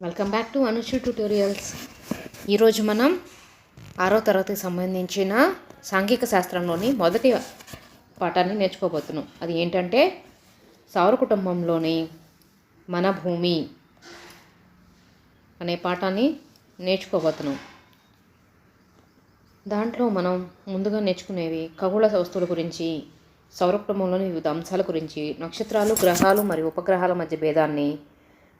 Welcome back to Anushu tutorials ఈరోజు మనం ఆరో తరగతికి సంబంధించిన సాంఘిక శాస్త్రంలోని మొదటి పాఠాన్ని నేర్చుకోబోతున్నాం. అది ఏంటంటే సౌర కుటుంబంలోని మన భూమి అనే పాఠాన్ని నేర్చుకోబోతున్నాం. దాంట్లో మనం ముందుగా నేర్చుకునేవి ఖగోళ వస్తువుల గురించి సౌర కుటుంబంలోని వివిధ అంశాల గురించి నక్షత్రాలు గ్రహాలు మరియు ఉపగ్రహాల మధ్య భేదాన్ని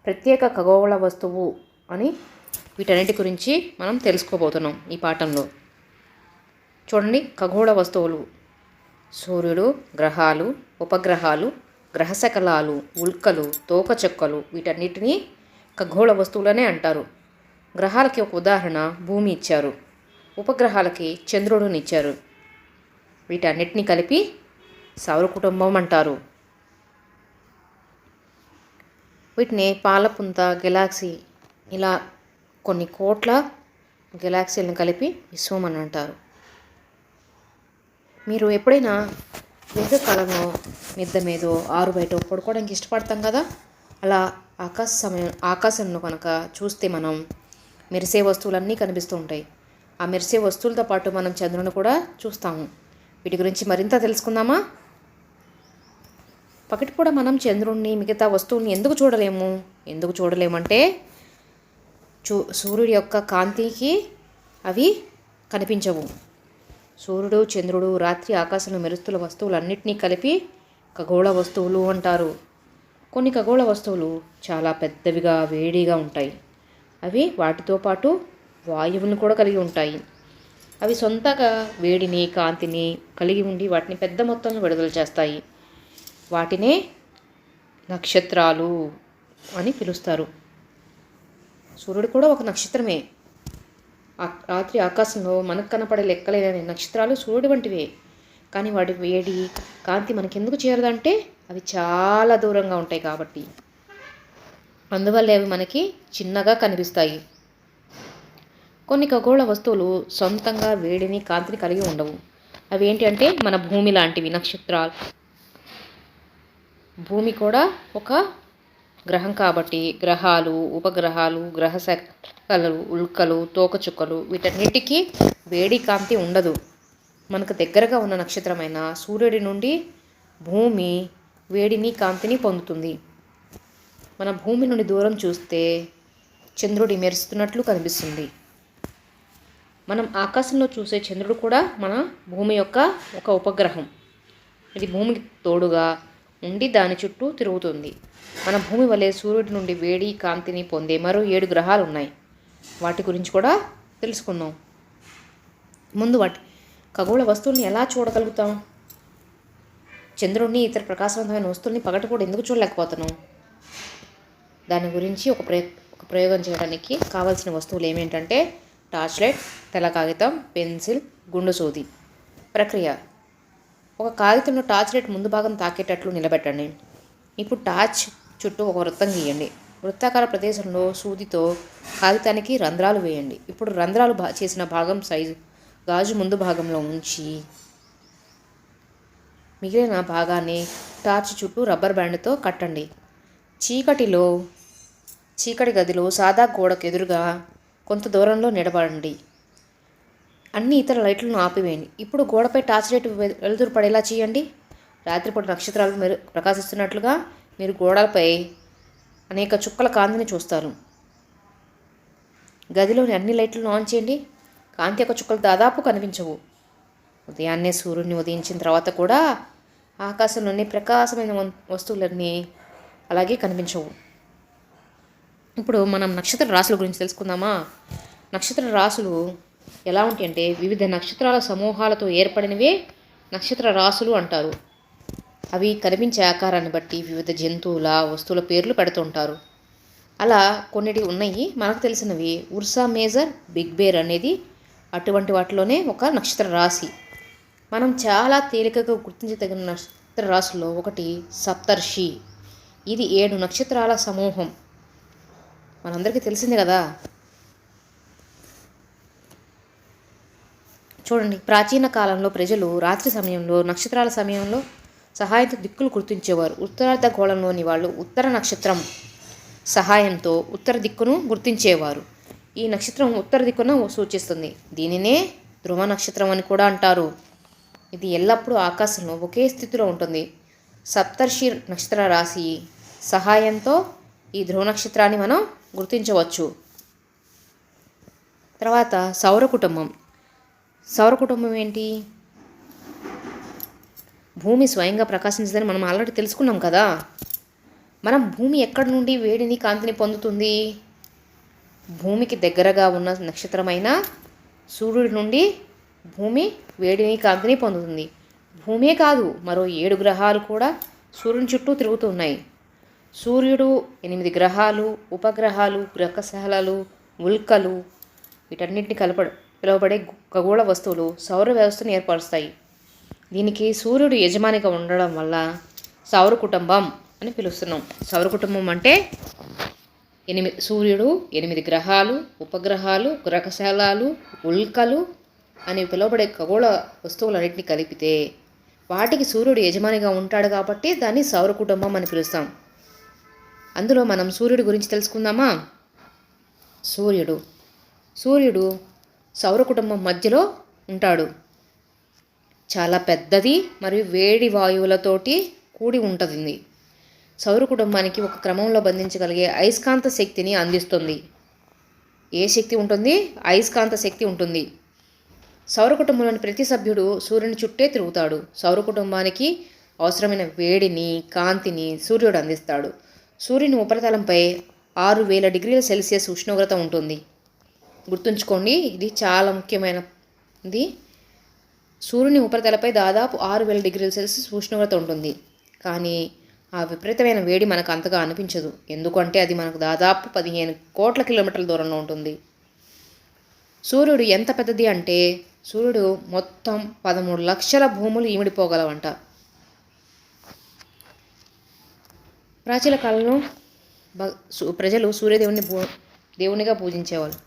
ప్రత్యేక ఖగోళ వస్తువు అని వీటన్నిటి గురించి మనం తెలుసుకోబోతున్నాం ఈ పాఠంలో. చూడండి ఖగోళ వస్తువులు. సూర్యుడు గ్రహాలు ఉపగ్రహాలు గ్రహశకలాలు ఉల్కలు తోకచుక్కలు వీటన్నిటినీ ఖగోళ వస్తువులనే అంటారు. గ్రహాలకి ఒక ఉదాహరణ భూమి ఇచ్చారు. ఉపగ్రహాలకి చంద్రుడిని ఇచ్చారు. వీటన్నిటిని కలిపి సౌర కుటుంబం అంటారు. వీటిని పాలపుంత గెలాక్సీ ఇలా కొన్ని కోట్ల గెలాక్సీలను కలిపి విశ్వం అని అంటారు. మీరు ఎప్పుడైనా వేసవికాలంలో మిద్ద మీద ఆరు బయట పడుకోవడానికి ఇష్టపడతాం కదా? అలా ఆకాశ సమయం ఆకాశంలో కనుక చూస్తే మనం మెరిసే వస్తువులన్నీ కనిపిస్తూ ఉంటాయి. ఆ మెరిసే వస్తువులతో పాటు మనం చంద్రుని కూడా చూస్తాము. వీటి గురించి మరింత తెలుసుకుందామా? పకటిపూట మనం చంద్రుణ్ణి మిగతా వస్తువుల్ని ఎందుకు చూడలేము? ఎందుకు చూడలేమంటే చూ సూర్యుడి యొక్క కాంతికి అవి కనిపించవు. సూర్యుడు చంద్రుడు రాత్రి ఆకాశంలో మెరుస్తున్న వస్తువులన్నింటినీ కలిపి ఖగోళ వస్తువులు అంటారు. కొన్ని ఖగోళ వస్తువులు చాలా పెద్దవిగా వేడిగా ఉంటాయి. అవి వాటితో పాటు వాయువులను కూడా కలిగి ఉంటాయి. అవి సొంతగా వేడిని కాంతిని కలిగి ఉండి వాటిని పెద్ద మొత్తంలో విడుదల చేస్తాయి. వాటినే నక్షత్రాలు అని పిలుస్తారు. సూర్యుడు కూడా ఒక నక్షత్రమే. రాత్రి ఆకాశంలో మనకు కనపడే లెక్కలేని నక్షత్రాలు సూర్యుడు వంటివే. కానీ వాటి వేడి కాంతి మనకెందుకు చేరదంటే అవి చాలా దూరంగా ఉంటాయి కాబట్టి. అందువల్ల అవి మనకి చిన్నగా కనిపిస్తాయి. కొన్ని ఖగోళ వస్తువులు సొంతంగా వేడిని కాంతిని కలిగి ఉండవు. అవి ఏంటి అంటే మన భూమి లాంటివి నక్షత్రాలు భూమి కూడా ఒక గ్రహం కాబట్టి గ్రహాలు ఉపగ్రహాలు గ్రహ శాఖలు ఉల్కలు తోకచుక్కలు వీటన్నిటికీ వేడి కాంతి ఉండదు. మనకు దగ్గరగా ఉన్న నక్షత్రమైన సూర్యుడి నుండి భూమి వేడిని కాంతిని పొందుతుంది. మన భూమి నుండి దూరం చూస్తే చంద్రుడి మెరుస్తున్నట్లు కనిపిస్తుంది. మనం ఆకాశంలో చూసే చంద్రుడు కూడా మన భూమి యొక్క ఒక ఉపగ్రహం. ఇది భూమికి తోడుగా ఉండి దాని చుట్టూ తిరుగుతుంది. మన భూమి వలె సూర్యుడి నుండి వేడి కాంతిని పొందే మరో ఏడు గ్రహాలు ఉన్నాయి వాటి గురించి కూడా తెలుసుకుందాం. ముందు వాటి ఖగోళ వస్తువుల్ని ఎలా చూడగలుగుతాం? చంద్రుడిని ఇతర ప్రకాశవంతమైన వస్తువుల్ని పగట కూడా ఎందుకు చూడలేకపోతున్నాం? దాని గురించి ఒక ప్రయ ఒక ప్రయోగం చేయడానికి కావాల్సిన వస్తువులు ఏమేంటంటే టార్చ్ లైట్ తెల్ల కాగితం పెన్సిల్ గుండు సూది. ప్రక్రియ. ఒక కాగితంలో టార్చ్ లైట్ ముందు భాగం తాకేటట్లు నిలబెట్టండి. ఇప్పుడు టార్చ్ చుట్టూ ఒక వృత్తం గీయండి. వృత్తాకార ప్రదేశంలో సూదితో కాగితానికి రంధ్రాలు వేయండి. ఇప్పుడు రంధ్రాలు బా చేసిన భాగం సైజు గాజు ముందు భాగంలో ఉంచి మిగిలిన భాగాన్ని టార్చ్ చుట్టూ రబ్బర్ బ్యాండ్తో కట్టండి. చీకటిలో చీకటి గదిలో సాదా గోడకు ఎదురుగా కొంత దూరంలో నిలబడండి. అన్ని ఇతర లైట్లను ఆపివేయండి. ఇప్పుడు గోడపై టార్చ్ లైట్ వె- వెలుతురు పడేలా చేయండి. రాత్రిపూట నక్షత్రాలు మెరు ప్రకాశిస్తున్నట్లుగా మీరు గోడలపై అనేక చుక్కల కాంతిని చూస్తారు. గదిలోని అన్ని లైట్లను ఆన్ చేయండి. కాంతి యొక్క చుక్కలు దాదాపు కనిపించవు. ఉదయాన్నే సూర్యుడిని ఉదయించిన తర్వాత కూడా ఆకాశంలోని ప్రకాశమైన వస్తువులన్నీ అలాగే కనిపించవు. ఇప్పుడు మనం నక్షత్ర రాశుల గురించి తెలుసుకుందామా? నక్షత్ర రాశులు ఎలా ఉంటాయి అంటే వివిధ నక్షత్రాల సమూహాలతో ఏర్పడినవే నక్షత్ర రాశులు అంటారు. అవి కనిపించే ఆకారాన్ని బట్టి వివిధ జంతువుల వస్తువుల పేర్లు పెడుతుంటారు అలా కొన్నిటి ఉన్నాయి. మనకు తెలిసినవి ఉర్సా మేజర్ బిగ్ బేర్ అనేది అటువంటి వాటిలోనే ఒక నక్షత్ర రాశి. మనం చాలా తేలికగా గుర్తించదగిన నక్షత్ర రాశుల్లో ఒకటి సప్తర్షి. ఇది ఏడు నక్షత్రాల సమూహం. మనందరికీ తెలిసిందే కదా? చూడండి ప్రాచీన కాలంలో ప్రజలు రాత్రి సమయంలో నక్షత్రాల సమయంలో సహాయంతో దిక్కులు గుర్తించేవారు. ఉత్తరార్ధ గోళంలోని వాళ్ళు ఉత్తర నక్షత్రం సహాయంతో ఉత్తర దిక్కును గుర్తించేవారు. ఈ నక్షత్రం ఉత్తర దిక్కును సూచిస్తుంది. దీనినే ధ్రువ నక్షత్రం అని కూడా అంటారు. ఇది ఎల్లప్పుడూ ఆకాశంలో ఒకే స్థితిలో ఉంటుంది. సప్తర్షి నక్షత్ర రాశి సహాయంతో ఈ ధ్రువ నక్షత్రాన్ని మనం గుర్తించవచ్చు. తర్వాత సౌర కుటుంబం. సౌర కుటుంబం ఏంటి? భూమి స్వయంగా ప్రకాశించదని మనం ఆల్రెడీ తెలుసుకున్నాం కదా. మనం భూమి ఎక్కడి నుండి వేడిని కాంతిని పొందుతుంది? భూమికి దగ్గరగా ఉన్న నక్షత్రమైన సూర్యుడి నుండి భూమి వేడిని కాంతిని పొందుతుంది. భూమే కాదు మరో ఏడు గ్రహాలు కూడా సూర్యుని చుట్టూ తిరుగుతూ ఉన్నాయి సూర్యుడు ఎనిమిది గ్రహాలు ఉపగ్రహాలు గ్రహశాలలు ఉల్కలు వీటన్నిటిని కలపడు. పిలువబడే ఖగోళ వస్తువులు సౌర వ్యవస్థను ఏర్పరుస్తాయి. దీనికి సూర్యుడు యజమానిగా ఉండడం వల్ల సౌర కుటుంబం అని పిలుస్తున్నాం. సౌర కుటుంబం అంటే ఎనిమిది సూర్యుడు ఎనిమిది గ్రహాలు ఉపగ్రహాలు గ్రహశాలాలు ఉల్కలు అని పిలువబడే ఖగోళ వస్తువులన్నింటినీ కలిపితే వాటికి సూర్యుడు యజమానిగా ఉంటాడు కాబట్టి దాన్ని సౌర కుటుంబం అని పిలుస్తాం. అందులో మనం సూర్యుడి గురించి తెలుసుకుందామా? సూర్యుడు. సూర్యుడు సౌర కుటుంబం మధ్యలో ఉంటాడు. చాలా పెద్దది మరియు వేడి వాయువులతోటి కూడి ఉంటుంది. సౌర కుటుంబానికి ఒక క్రమంలో బంధించగలిగే అయస్కాంత శక్తిని అందిస్తుంది. ఏ శక్తి ఉంటుంది? అయస్కాంత శక్తి ఉంటుంది. సౌర కుటుంబంలోని ప్రతి సభ్యుడు సూర్యుని చుట్టే తిరుగుతాడు. సౌర కుటుంబానికి అవసరమైన వేడిని కాంతిని సూర్యుడు అందిస్తాడు. సూర్యుని ఉపరితలంపై ఆరు వేల డిగ్రీల సెల్సియస్ ఉష్ణోగ్రత ఉంటుంది. గుర్తుంచుకోండి ఇది చాలా ముఖ్యమైనది. సూర్యుని ఉపరితలపై దాదాపు ఆరు వేల డిగ్రీల సెల్సియస్ ఉష్ణోగ్రత ఉంటుంది. కానీ ఆ విపరీతమైన వేడి మనకు అంతగా అనిపించదు. ఎందుకంటే అది మనకు దాదాపు పదిహేను కోట్ల కిలోమీటర్ల దూరంలో ఉంటుంది. సూర్యుడు ఎంత పెద్దది అంటే సూర్యుడు మొత్తం పదమూడు లక్షల భూములు ఈమిడిపోగలవంట. ప్రాచీన కాలంలో ప్రజలు సూర్యదేవుని భూ దేవునిగా పూజించేవాళ్ళు.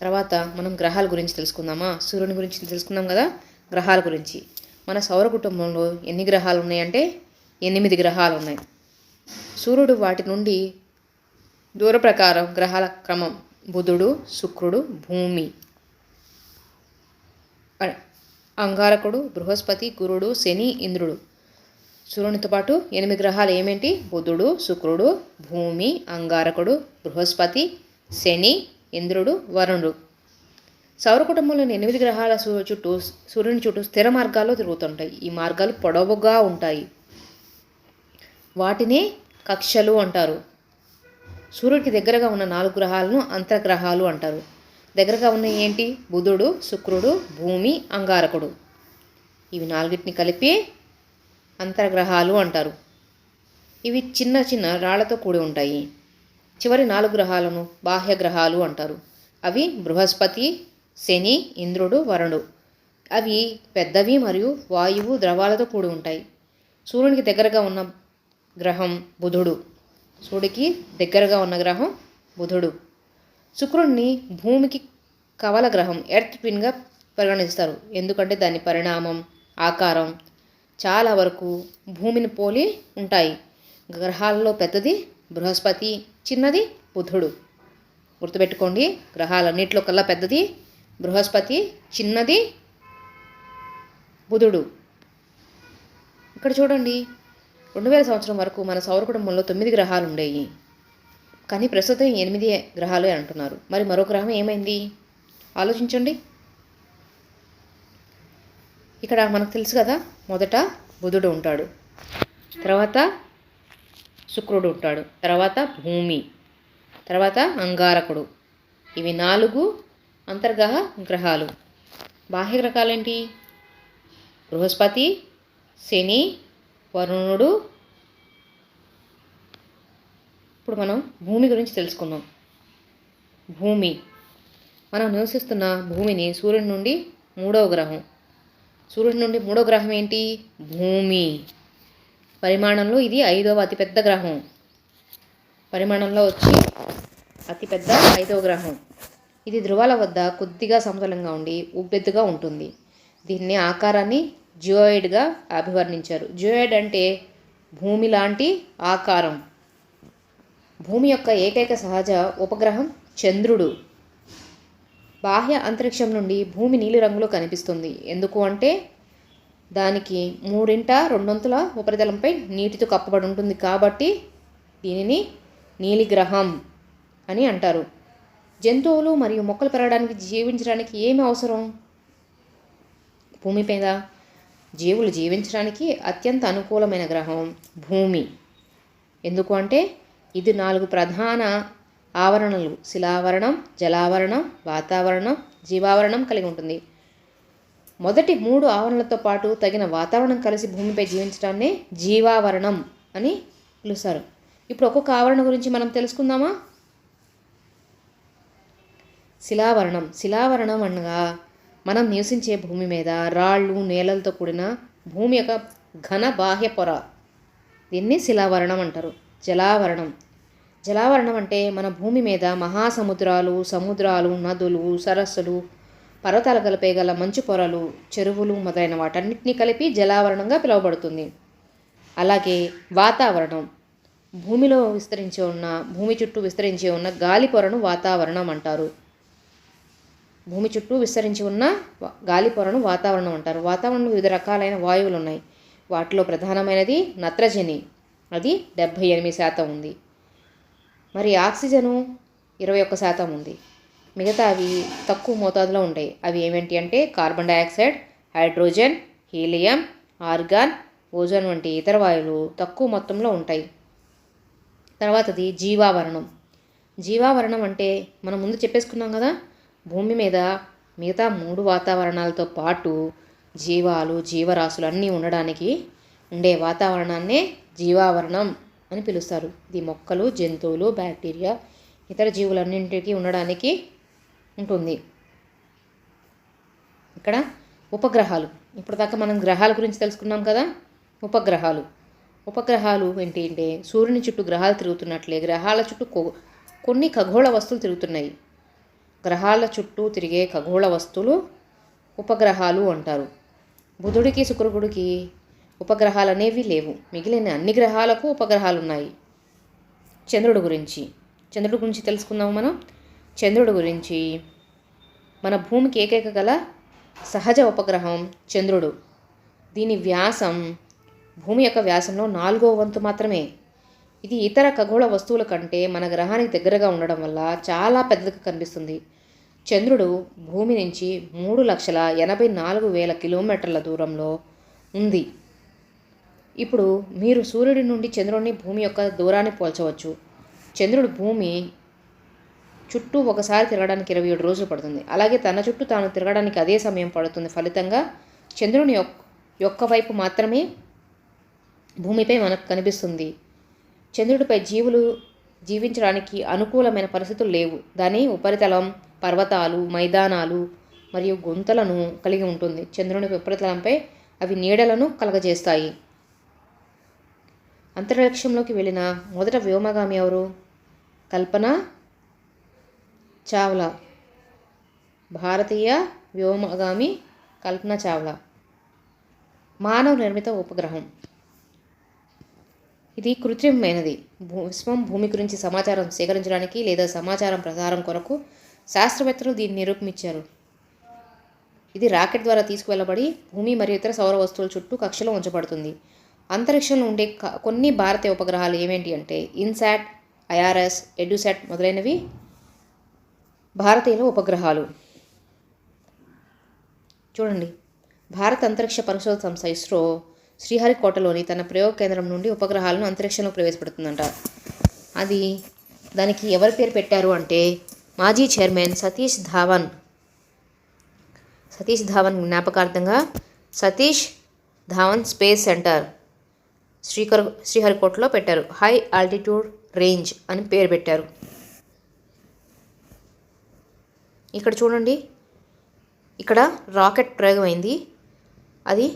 తర్వాత మనం గ్రహాల గురించి తెలుసుకుందామా? సూర్యుని గురించి తెలుసుకున్నాం కదా? గ్రహాల గురించి. మన సౌర కుటుంబంలో ఎన్ని గ్రహాలు ఉన్నాయంటే ఎనిమిది గ్రహాలు ఉన్నాయి. సూర్యుడు వాటి నుండి దూర ప్రకారం గ్రహాల క్రమం బుధుడు శుక్రుడు భూమి. అంగారకుడు బృహస్పతి గురుడు శని ఇంద్రుడు. సూర్యునితో పాటు ఎనిమిది గ్రహాలు ఏమేంటి? బుధుడు శుక్రుడు భూమి అంగారకుడు బృహస్పతి శని ఇంద్రుడు వరుణుడు. సౌర కుటుంబంలోని ఎనిమిది గ్రహాల సూ- చుట్టూ సూర్యుని చుట్టూ స్థిర మార్గాల్లో తిరుగుతుంటాయి. ఈ మార్గాలు పొడవుగా ఉంటాయి. వాటిని కక్షలు అంటారు. సూర్యుడికి దగ్గరగా ఉన్న నాలుగు గ్రహాలను అంతర్గ్రహాలు అంటారు. దగ్గరగా ఉన్న ఏంటి? బుధుడు శుక్రుడు భూమి అంగారకుడు. ఇవి నాలుగిటిని కలిపి అంతర్గ్రహాలు అంటారు. ఇవి చిన్న చిన్న రాళ్ళతో కూడి ఉంటాయి. చివరి నాలుగు గ్రహాలను బాహ్య గ్రహాలు అంటారు. అవి బృహస్పతి శని ఇంద్రుడు వరుణుడు అవి పెద్దవి మరియు వాయువు ద్రవాలతో కూడి ఉంటాయి. సూర్యునికి దగ్గరగా ఉన్న గ్రహం బుధుడు. సూర్యుడికి దగ్గరగా ఉన్న గ్రహం బుధుడు. శుక్రుడిని భూమికి కవల గ్రహం ఎర్త్ పిన్గా పరిగణిస్తారు. ఎందుకంటే దాని పరిణామం ఆకారం చాలా వరకు భూమిని పోలి ఉంటాయి. గ్రహాల్లో పెద్దది బృహస్పతి చిన్నది బుధుడు. గుర్తుపెట్టుకోండి గ్రహాలన్నింటిలో కల్లా పెద్దది బృహస్పతి చిన్నది బుధుడు. ఇక్కడ చూడండి రెండు వేల సంవత్సరం వరకు మన సౌర కుటుంబంలో తొమ్మిది గ్రహాలు ఉండేవి కానీ ప్రస్తుతం ఎనిమిది గ్రహాలు అంటున్నారు. మరి మరో గ్రహం ఏమైంది? ఆలోచించండి. ఇక్కడ మనకు తెలుసు కదా మొదట బుధుడు ఉంటాడు. తర్వాత శుక్రుడు ఉంటాడు. తర్వాత భూమి తర్వాత అంగారకుడు. ఇవి నాలుగు అంతర్గ్రహ గ్రహాలు. బాహ్య గ్రహాలేంటి బృహస్పతి శని వరుణుడు. ఇప్పుడు మనం భూమి గురించి తెలుసుకుందాం. భూమి. మనం నివసిస్తున్న భూమిని సూర్యుడి నుండి మూడవ గ్రహం. సూర్యుడి నుండి మూడో గ్రహం ఏంటి? భూమి. పరిమాణంలో ఇది ఐదవ అతిపెద్ద గ్రహం. పరిమాణంలో వచ్చి అతిపెద్ద ఐదవ గ్రహం. ఇది ధృవాల వద్ద కొద్దిగా సమతలంగా ఉండి ఉబ్బెత్తుగా ఉంటుంది. దీన్ని ఆకారాన్ని జియోయిడ్గా అభివర్ణించారు. జియోయిడ్ అంటే భూమి లాంటి ఆకారం. భూమి యొక్క ఏకైక సహజ ఉపగ్రహం చంద్రుడు. బాహ్య అంతరిక్షం నుండి భూమి నీలిరంగులో కనిపిస్తుంది. ఎందుకు అంటే దానికి మూడింట రెండొంతుల ఉపరితలంపై నీటితో కప్పబడి ఉంటుంది కాబట్టి దీనిని నీలిగ్రహం అని అంటారు. జంతువులు మరియు మొక్కలు పెరగడానికి జీవించడానికి ఏమి అవసరం? భూమి మీద జీవులు జీవించడానికి అత్యంత అనుకూలమైన గ్రహం భూమి. ఎందుకు అంటే ఇది నాలుగు ప్రధాన ఆవరణలు. శిలావరణం జలావరణం వాతావరణం జీవావరణం కలిగి ఉంటుంది. మొదటి మూడు ఆవరణలతో పాటు తగిన వాతావరణం కలిసి భూమిపై జీవించడాన్నే జీవావరణం అని పిలుస్తారు. ఇప్పుడు ఒక్కొక్క ఆవరణ గురించి మనం తెలుసుకుందామా? శిలావరణం. శిలావరణం అనగా మనం నివసించే భూమి మీద రాళ్ళు నేలలతో కూడిన భూమి యొక్క ఘన బాహ్య పొర. దీన్ని శిలావరణం అంటారు. జలావరణం. జలావరణం అంటే మన భూమి మీద మహాసముద్రాలు సముద్రాలు నదులు సరస్సులు పర్వతాలు కలిపే గల మంచు పొరలు చెరువులు మొదలైన వాటన్నిటిని కలిపి జలావరణంగా పిలువబడుతుంది. అలాగే వాతావరణం. భూమిలో విస్తరించి ఉన్న భూమి చుట్టూ విస్తరించి ఉన్న గాలి పొరను వాతావరణం అంటారు. భూమి చుట్టూ విస్తరించి ఉన్న గాలి పొరను వాతావరణం అంటారు. వాతావరణంలో వివిధ రకాలైన వాయువులు ఉన్నాయి వాటిలో ప్రధానమైనది నత్రజని. అది డెబ్భై ఎనిమిది శాతం ఉంది. మరి ఆక్సిజను ఇరవై ఒక్క శాతం ఉంది. మిగతా అవి తక్కువ మోతాదులో ఉంటాయి. అవి ఏమేంటి అంటే carbon dioxide hydrogen helium argon ozone వంటి ఇతర వాయువులు తక్కువ మొత్తంలో ఉంటాయి. తర్వాతది జీవావరణం. జీవావరణం అంటే మనం ముందు చెప్పేసుకున్నాం కదా భూమి మీద మిగతా మూడు వాతావరణాలతో పాటు జీవాలు జీవరాశులు అన్నీ ఉండడానికి ఉండే వాతావరణాన్నే జీవావరణం అని పిలుస్తారు. ఇది మొక్కలు జంతువులు బ్యాక్టీరియా ఇతర జీవులన్నింటికి ఉండడానికి ఉంటుంది. ఇక్కడ ఉపగ్రహాలు. ఇప్పటిదాకా మనం గ్రహాల గురించి తెలుసుకున్నాం కదా? ఉపగ్రహాలు. ఉపగ్రహాలు ఏంటి అంటే సూర్యుని చుట్టూ గ్రహాలు తిరుగుతున్నట్లే గ్రహాల చుట్టూ కో కొన్ని ఖగోళ వస్తువులు తిరుగుతున్నాయి. గ్రహాల చుట్టూ తిరిగే ఖగోళ వస్తువులు ఉపగ్రహాలు అంటారు. బుధుడికి శుక్రుడికి ఉపగ్రహాలు అనేవి లేవు. మిగిలిన అన్ని గ్రహాలకు ఉపగ్రహాలు ఉన్నాయి. చంద్రుడి గురించి. చంద్రుడి గురించి తెలుసుకుందాము మనం? చంద్రుడి గురించి. మన భూమికి ఏకైక గల సహజ ఉపగ్రహం చంద్రుడు. దీని వ్యాసం భూమి యొక్క వ్యాసంలో నాలుగో వంతు మాత్రమే. ఇది ఇతర ఖగోళ వస్తువుల కంటే మన గ్రహానికి దగ్గరగా ఉండడం వల్ల చాలా పెద్దగా కనిపిస్తుంది. చంద్రుడు భూమి నుంచి మూడు లక్షల ఎనభై నాలుగు వేల కిలోమీటర్ల దూరంలో ఉంది. ఇప్పుడు మీరు సూర్యుడి నుండి చంద్రుడిని భూమి యొక్క దూరాన్ని పోల్చవచ్చు. చంద్రుడు భూమి చుట్టూ ఒకసారి తిరగడానికి ఇరవై ఏడు రోజులు పడుతుంది. అలాగే తన చుట్టూ తాను తిరగడానికి అదే సమయం పడుతుంది. ఫలితంగా చంద్రుని యొక్క యొక్క వైపు మాత్రమే భూమిపై మనకు కనిపిస్తుంది. చంద్రుడిపై జీవులు జీవించడానికి అనుకూలమైన పరిస్థితులు లేవు. దాని ఉపరితలం పర్వతాలు మైదానాలు మరియు గుంతలను కలిగి ఉంటుంది. చంద్రుని ఉపరితలంపై అవి నీడలను కలగజేస్తాయి. అంతరిక్షంలోకి వెళ్ళిన మొదట వ్యోమగామి ఎవరు? కల్పన చావ్లా. భారతీయ వ్యోమగామి కల్పన చావ్లా. మానవ నిర్మిత ఉపగ్రహం. ఇది కృత్రిమమైనది. భూ విశ్వం భూమి గురించి సమాచారం సేకరించడానికి లేదా సమాచారం ప్రసారం కొరకు శాస్త్రవేత్తలు దీన్ని నిరూపించారు. ఇది రాకెట్ ద్వారా తీసుకువెళ్ళబడి భూమి మరియు ఇతర సౌర వస్తువుల చుట్టూ కక్షలో ఉంచబడుతుంది. అంతరిక్షంలో ఉండే క- కొన్ని భారతీయ ఉపగ్రహాలు ఏమేంటి అంటే ఇన్సాట్ ఐఆర్ఎస్ ఎడ్యుసాట్ మొదలైనవి భారతీయుల ఉపగ్రహాలు. చూడండి. భారత అంతరిక్ష పరిశోధన సంస్థ ఇస్రో శ్రీహరికోటలోని తన ప్రయోగ కేంద్రం నుండి ఉపగ్రహాలను అంతరిక్షంలో ప్రవేశపెడుతుందంట. అది దానికి ఎవరి పేరు పెట్టారు అంటే మాజీ చైర్మన్ సతీష్ ధావన్. సతీష్ ధావన్ జ్ఞాపకార్థంగా సతీష్ ధావన్ స్పేస్ సెంటర్ శ్రీకర్ శ్రీహరికోటలో పెట్టారు. హై ఆల్టిట్యూడ్ రేంజ్ అని పేరు పెట్టారు. ఇక్కడ చూడండి. ఇక్కడ రాకెట్ ప్రయోగమైంది. అది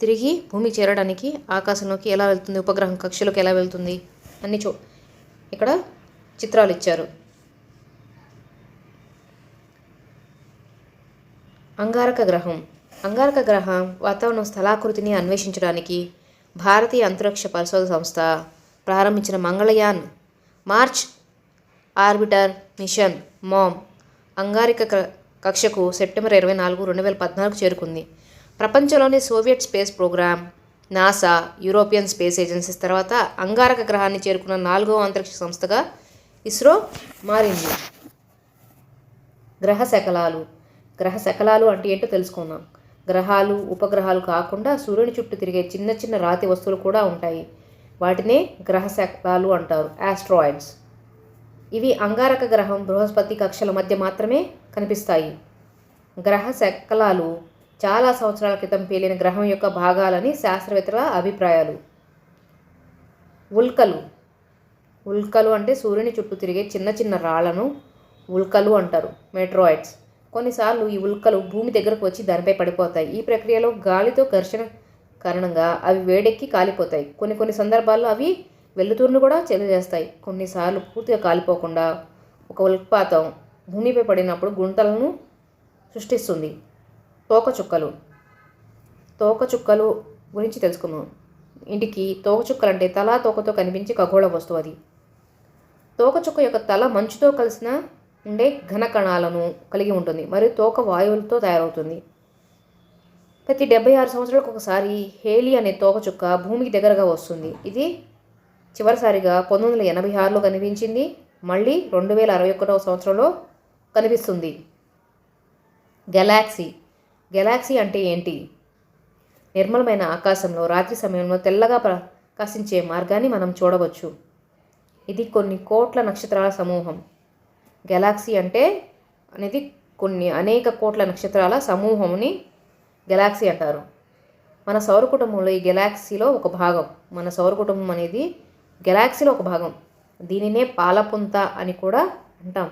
తిరిగి భూమికి చేరడానికి ఆకాశంలోకి ఎలా వెళ్తుంది ఉపగ్రహం కక్షలోకి ఎలా వెళ్తుంది అన్ని చూ ఇక్కడ చిత్రాలు ఇచ్చారు. అంగారక గ్రహం. అంగారక గ్రహం వాతావరణం స్థలాకృతిని అన్వేషించడానికి భారతీయ అంతరిక్ష పరిశోధన సంస్థ ప్రారంభించిన Mangalyaan Mars orbiter mission MOM. అంగారిక క- కక్షకు సెప్టెంబర్ ఇరవై నాలుగు రెండు వేల పద్నాలుగు చేరుకుంది. ప్రపంచంలోని Soviet space programme NASA European space agencies తర్వాత అంగారక గ్రహాన్ని చేరుకున్న నాలుగవ అంతరిక్ష సంస్థగా ఇస్రో మారింది. గ్రహ శకలాలు. గ్రహ శకలాలు అంటే ఏంటో తెలుసుకుందాం. గ్రహాలు ఉపగ్రహాలు కాకుండా సూర్యుని చుట్టూ తిరిగే చిన్న చిన్న రాతి వస్తువులు కూడా ఉంటాయి. వాటినే గ్రహ శకలాలు అంటారు. ఆస్ట్రాయిడ్స్ ఇవి అంగారక గ్రహం బృహస్పతి కక్షల మధ్య మాత్రమే కనిపిస్తాయి. గ్రహ శకలాలు చాలా సంవత్సరాల క్రితం పేలిన గ్రహం యొక్క భాగాలని శాస్త్రవేత్తల అభిప్రాయాలు. ఉల్కలు. ఉల్కలు అంటే సూర్యుని చుట్టూ తిరిగే చిన్న చిన్న రాళ్ళను ఉల్కలు అంటారు మెట్రాయిడ్స్ కొన్నిసార్లు ఈ ఉల్కలు భూమి దగ్గరకు వచ్చి దానిపై పడిపోతాయి. ఈ ప్రక్రియలో గాలితో ఘర్షణ కారణంగా అవి వేడెక్కి కాలిపోతాయి. కొన్ని కొన్ని సందర్భాల్లో అవి వెలుతురును కూడా చెదజేస్తాయి కొన్నిసార్లు పూర్తిగా కాలిపోకుండా ఒక ఉల్పాతం భూమిపై పడినప్పుడు గుంటలను సృష్టిస్తుంది. తోకచుక్కలు తోకచుక్కలు గురించి తెలుసుకుందాం. ఇంటికి తోకచుక్కలు అంటే తల తోకతో కనిపించే ఖగోళ వస్తువు అది. తోకచుక్క యొక్క తల మంచుతో కలిసిన ఉండే ఘన కణాలను కలిగి ఉంటుంది. మరియు తోక వాయువులతో తయారవుతుంది. ప్రతి డెబ్బై ఆరు సంవత్సరాలకు ఒకసారి హేలీ అనే తోకచుక్క భూమికి దగ్గరగా వస్తుంది. ఇది చివరిసారిగా పంతొమ్మిది వందల ఎనభై ఆరులో కనిపించింది. మళ్ళీ రెండు వేల అరవై ఒకటవ సంవత్సరంలో కనిపిస్తుంది. గెలాక్సీ. గెలాక్సీ అంటే ఏంటి? నిర్మలమైన ఆకాశంలో రాత్రి సమయంలో తెల్లగా ప్రకాశించే మార్గాన్ని మనం చూడవచ్చు. ఇది కొన్ని కోట్ల నక్షత్రాల సమూహం. గెలాక్సీ అంటే అనేది కొన్ని అనేక కోట్ల నక్షత్రాల సమూహంని గెలాక్సీ అంటారు. మన సౌర కుటుంబంలో ఈ గెలాక్సీలో ఒక భాగం. మన సౌర కుటుంబం అనేది గెలాక్సీలో ఒక భాగం. దీనినే పాలపుంత అని కూడా అంటాం.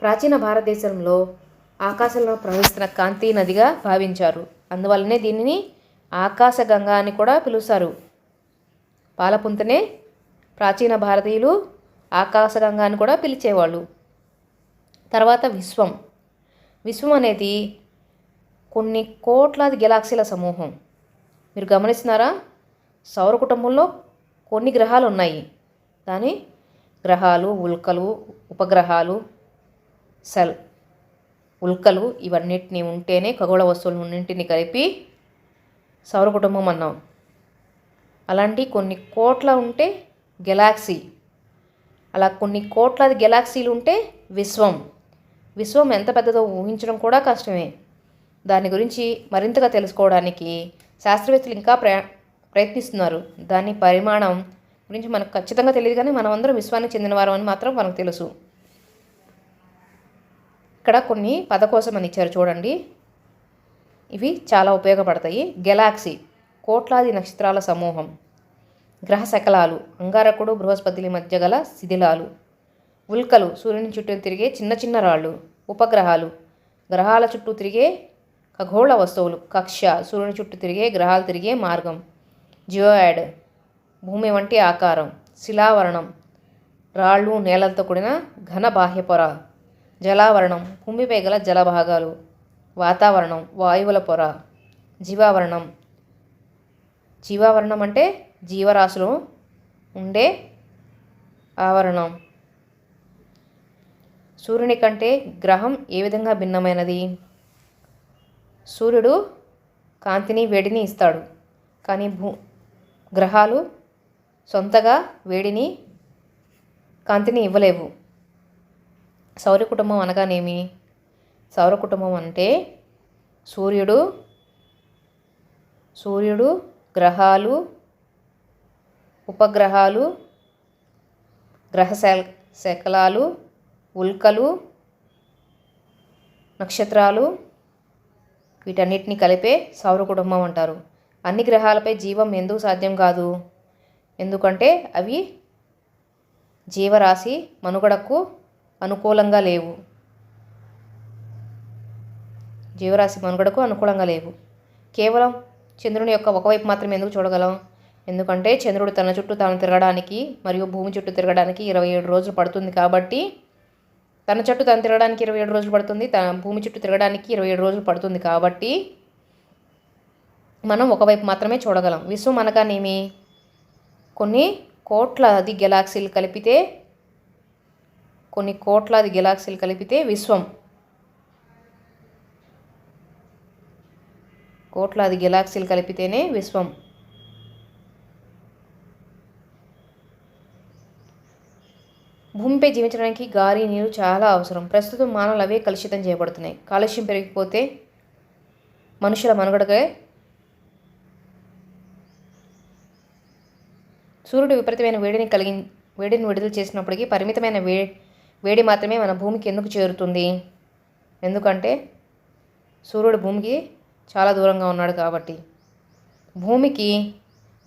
ప్రాచీన భారతదేశంలో ఆకాశంలో ప్రవహిస్తున్న కాంతి నదిగా భావించారు. అందువల్లనే దీనిని ఆకాశగంగా అని కూడా పిలుస్తారు. పాలపుంతనే ప్రాచీన భారతీయులు ఆకాశగంగా అని కూడా పిలిచేవాళ్ళు. తర్వాత విశ్వం. విశ్వం అనేది కొన్ని కోట్లాది గెలాక్సీల సమూహం. మీరు గమనిస్తున్నారా? సౌర కుటుంబంలో కొన్ని గ్రహాలు ఉన్నాయి. దాని గ్రహాలు ఉల్కలు ఉపగ్రహాలు సెల్ ఉల్కలు ఇవన్నిటిని ఉంటేనే ఖగోళ వస్తువులన్నింటిని కలిపి సౌర కుటుంబం అన్నాం. అలాంటి కొన్ని కోట్ల ఉంటే గెలాక్సీ. అలా కొన్ని కోట్లాది గెలాక్సీలు ఉంటే విశ్వం. విశ్వం ఎంత పెద్దదో ఊహించడం కూడా కష్టమే. దాని గురించి మరింతగా తెలుసుకోవడానికి శాస్త్రవేత్తలు ఇంకా ప్రయా ప్రయత్నిస్తున్నారు. దాని పరిమాణం గురించి మనకు ఖచ్చితంగా తెలియదు కానీ మనమందరం విశ్వానికి చెందినవారం అని మాత్రం మనకు తెలుసు. ఇక్కడ కొన్ని పదకోసం అని ఇచ్చారు చూడండి. ఇవి చాలా ఉపయోగపడతాయి. గెలాక్సీ కోట్లాది నక్షత్రాల సమూహం గ్రహ శకలాలు అంగారకుడు బృహస్పతిల మధ్య గల శిథిలాలు ఉల్కలు సూర్యుని చుట్టూ తిరిగే చిన్న చిన్న రాళ్ళు ఉపగ్రహాలు గ్రహాల చుట్టూ తిరిగే ఖగోళ వస్తువులు కక్ష సూర్యుని చుట్టూ తిరిగే గ్రహాలు తిరిగే మార్గం జియోయాడ్ భూమి వంటి ఆకారం శిలావరణం రాళ్ళు నేలలతో కూడిన ఘన బాహ్య పొర జలావరణం భూమిపై గల జలభాగాలు వాతావరణం వాయువుల పొర జీవావరణం. జీవావరణం అంటే జీవరాశులు ఉండే ఆవరణం. సూర్యుని కంటే గ్రహం ఏ విధంగా భిన్నమైనది? సూర్యుడు కాంతిని వేడిని ఇస్తాడు. కానీ భూ గ్రహాలు సొంతగా వేడిని కాంతిని ఇవ్వలేవు. సౌర కుటుంబం అనగానేమి? సౌర కుటుంబం అంటే సూర్యుడు సూర్యుడు గ్రహాలు ఉపగ్రహాలు గ్రహ శకలాలు ఉల్కలు నక్షత్రాలు వీటన్నిటిని కలిపే సౌర కుటుంబం అంటారు. అన్ని గ్రహాలపై జీవం ఎందుకు సాధ్యం కాదు? ఎందుకంటే అవి జీవరాశి మనుగడకు అనుకూలంగా లేవు. జీవరాశి మనుగడకు అనుకూలంగా లేవు. కేవలం చంద్రుని యొక్క ఒకవైపు మాత్రమే ఎందుకు చూడగలం? ఎందుకంటే చంద్రుడు తన చుట్టూ తాను తిరగడానికి మరియు భూమి చుట్టూ తిరగడానికి ఇరవై ఏడు రోజులు పడుతుంది కాబట్టి తన చుట్టూ తను తిరగడానికి ఇరవై ఏడు రోజులు పడుతుంది తన భూమి చుట్టూ తిరగడానికి ఇరవై ఏడు రోజులు పడుతుంది కాబట్టి మనం ఒకవైపు మాత్రమే చూడగలం. విశ్వం అనగానేమి కొన్ని కోట్లాది గెలాక్సీలు కలిపితే కొన్ని కోట్లాది గెలాక్సీలు కలిపితే విశ్వం. కోట్లాది గెలాక్సీలు కలిపితేనే విశ్వం. భూమిపై జీవించడానికి గాలి నీరు చాలా అవసరం. ప్రస్తుతం మానవులు అవే కలుషితం చేయబడుతున్నాయి. కాలుష్యం పెరిగిపోతే మనుషుల మనుగడకే సూర్యుడు విపరీతమైన వేడిని కలిగి వేడిని విడుదల చేసినప్పటికీ పరిమితమైన వే వేడి మాత్రమే మన భూమికి ఎందుకు చేరుతుంది? ఎందుకంటే సూర్యుడు భూమికి చాలా దూరంగా ఉన్నాడు కాబట్టి. భూమికి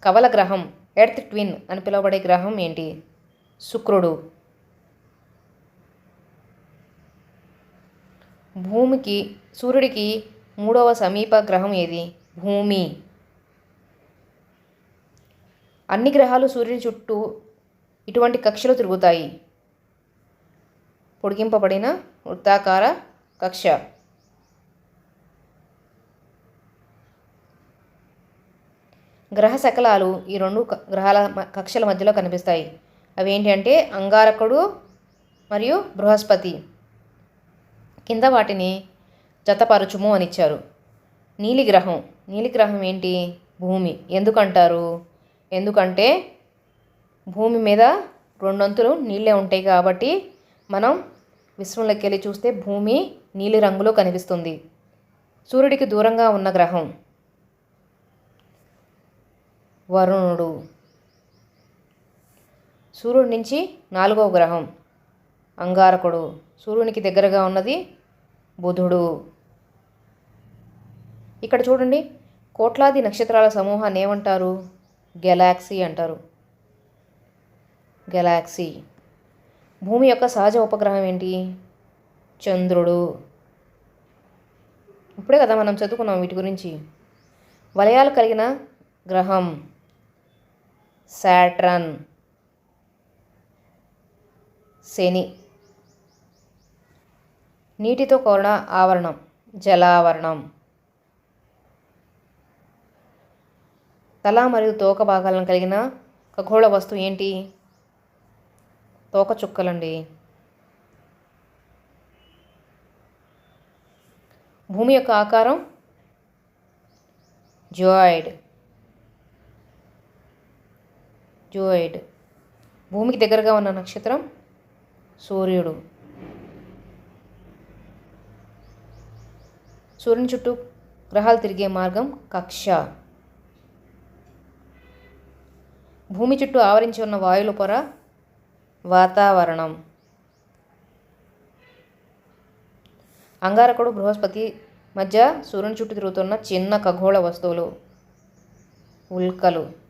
కవల గ్రహం ఎర్త్ ట్విన్ అని పిలువబడే గ్రహం ఏంటి? శుక్రుడు. భూమికి సూర్యుడికి మూడవ సమీప గ్రహం ఏది? భూమి. అన్ని గ్రహాలు సూర్యుని చుట్టూ ఇటువంటి కక్షలు తిరుగుతాయి. పొడిగింపబడిన వృత్తాకార కక్ష. గ్రహ శకలాలు ఈ రెండు క- గ్రహాల కక్షల మధ్యలో కనిపిస్తాయి. అవి ఏంటి అంటే అంగారకుడు మరియు బృహస్పతి. కింద వాటిని జతపరచుము అని ఇచ్చారు. నీలిగ్రహం. నీలిగ్రహం ఏంటి? భూమి. ఎందుకంటారు? ఎందుకంటే భూమి మీద రెండొంతులు నీళ్ళే ఉంటాయి కాబట్టి మనం విశ్వంలోకి వెళ్ళి చూస్తే భూమి నీలి రంగులో కనిపిస్తుంది. సూర్యుడికి దూరంగా ఉన్న గ్రహం వరుణుడు. సూర్యుడి నుంచి నాలుగవ గ్రహం అంగారకుడు. సూర్యునికి దగ్గరగా ఉన్నది బుధుడు. ఇక్కడ చూడండి కోట్లాది నక్షత్రాల సమూహాన్ని ఏమంటారు? గెలాక్సీ అంటారు. గెలాక్సీ. భూమి యొక్క సహజ ఉపగ్రహం ఏంటి? చంద్రుడు. ఇప్పుడే కదా మనం చదువుకున్నాం వీటి గురించి. వలయాలు కలిగిన గ్రహం. శాట్రన్ శని. నీటితో కూడిన ఆవరణం. జలావరణం. తల మరియు తోక భాగాలను కలిగిన ఖగోళ వస్తువు ఏంటి? తోక చుక్కలండి. భూమి యొక్క ఆకారం జోయిడ్ జోయిడ్ భూమికి దగ్గరగా ఉన్న నక్షత్రం సూర్యుడు. సూర్యుని చుట్టూ గ్రహాలు తిరిగే మార్గం కక్ష. భూమి చుట్టూ ఆవరించి ఉన్న వాయుల పొర వాతావరణం. అంగారకుడు బృహస్పతి మధ్య సూర్యుని చుట్టూ తిరుగుతున్న చిన్న ఖగోళ వస్తువులు ఉల్కలు.